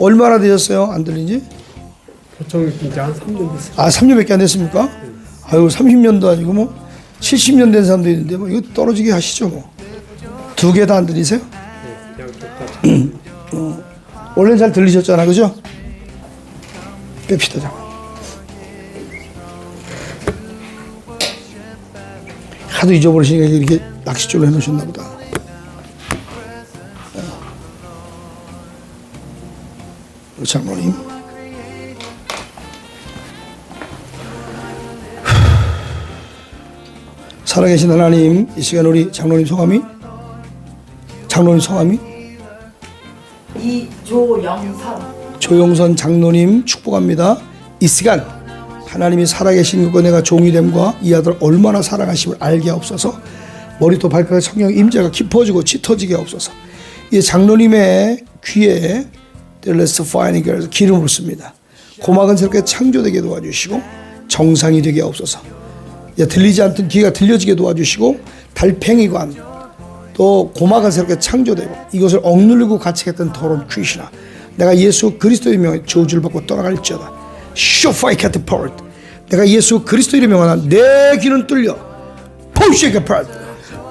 얼마나 되셨어요? 안 들리지? 보통 이제 한 3년 됐어요. 아, 3년밖에 안 됐습니까? 아유, 30년도 아니고 뭐 70년 된 사람도 있는데 뭐 이거 떨어지게 하시죠 뭐. 두 개 다 안 들리세요? 그냥 똑같이. 원래는 잘 들리셨잖아, 그죠? 뺍시다, 잠깐. 하도 잊어버리시니까 이렇게 낚싯줄로 해놓으셨나 보다. 우리 장로님. 살아계신 하나님, 이 시간 우리 장로님 성함이? 장로님 성함이? 이조영선 조용선 장로님 축복합니다. 이 시간 하나님이 살아계신 그거 내가 종이 됨과 이 아들 얼마나 사랑하심을 알게 없어서 머리도 발가락 성령 임재가 깊어지고 짙어지게 없어서 이 장로님의 귀에 델레스 파이니그에서 기름을 씁니다. 고막은 새롭게 창조되게 도와주시고 정상이 되게 없어서 예, 들리지 않던 귀가 들려지게 도와주시고 달팽이관 또 고막은 새롭게 창조되고 이것을 억누르고 갇히겠던 더러운 귀신아 내가 예수 그리스도의 명에 저주를 받고 떠나갈지어다. 쇼파이 카트포트 내가 예수 그리스도의 명하나 내 귀는 뚫려. 푸시 카파트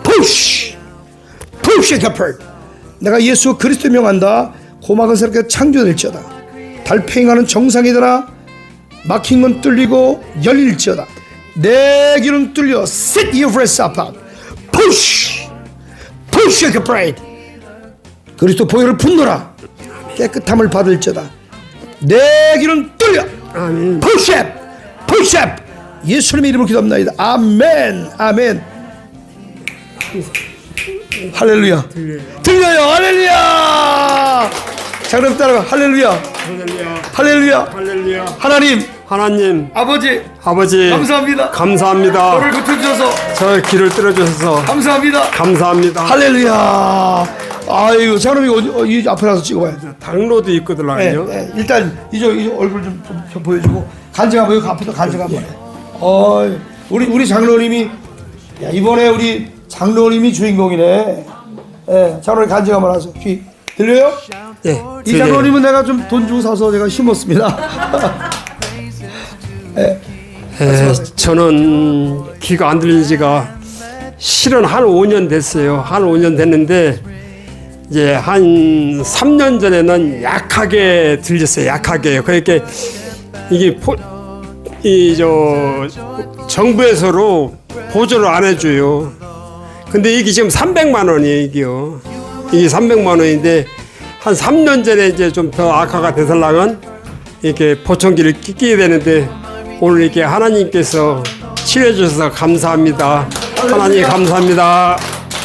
푸시 푸시 카파트 내가 예수 그리스도의 명한다 고막은 새롭게 창조될지어다. 달팽이가는 정상이 되나 막힌 건 뚫리고 열릴지어다. 내 귀는 뚫려 sit your fresh apart. Push! Push like a bride. 그리스도 보혈을 분노라. 깨끗함을 받을지어다. 내 귀는 뚫려. push up. Push up. 예수님의 이름으로 기도합니다. 아멘. 아멘. 할렐루야. 들려요. 할렐루야 자 그럼 따라가 할렐루야 할렐루야. 할렐루야 할렐루야. 하나님 하나님, 아버지 아버지. 감사합니다 감사합니다. 저를 붙여주셔서 저 길을 뚫어주셔서 감사합니다 감사합니다. 할렐루야 아이고 자 그럼 이거 어, 이 앞에 가서 찍어봐요 당로도 네, 있거든요. 네. 일단 이제 이 얼굴 좀, 좀, 좀 보여주고 간증 한번 여기 앞에서 간증 한번 해. 어, 우리 우리 장로님이 야, 이번에 우리 장로님이 주인공이네. 예, 장로님 간증 한번 하세요. 귀 들려요? 예. 이 장로님은 내가 좀 돈 주고 사서 제가 심었습니다. 에, 저는 귀가 안 들린 지가 실은 한 5년 됐어요. 한 5년 됐는데 이제 한 3년 전에는 약하게 들렸어요. 약하게. 그러니까 이게 포, 이 저 정부에서로 보조를 안 해줘요. 근데 이게 지금 300만 원이에요. 이게요. 이게 300만 원인데 한 3년 전에 이제 좀 더 악화가 되살랑은 이렇게 보청기를 끼게 되는데 오늘 이렇게 하나님께서 치료해 주셔서 감사합니다. 하나님 감사합니다.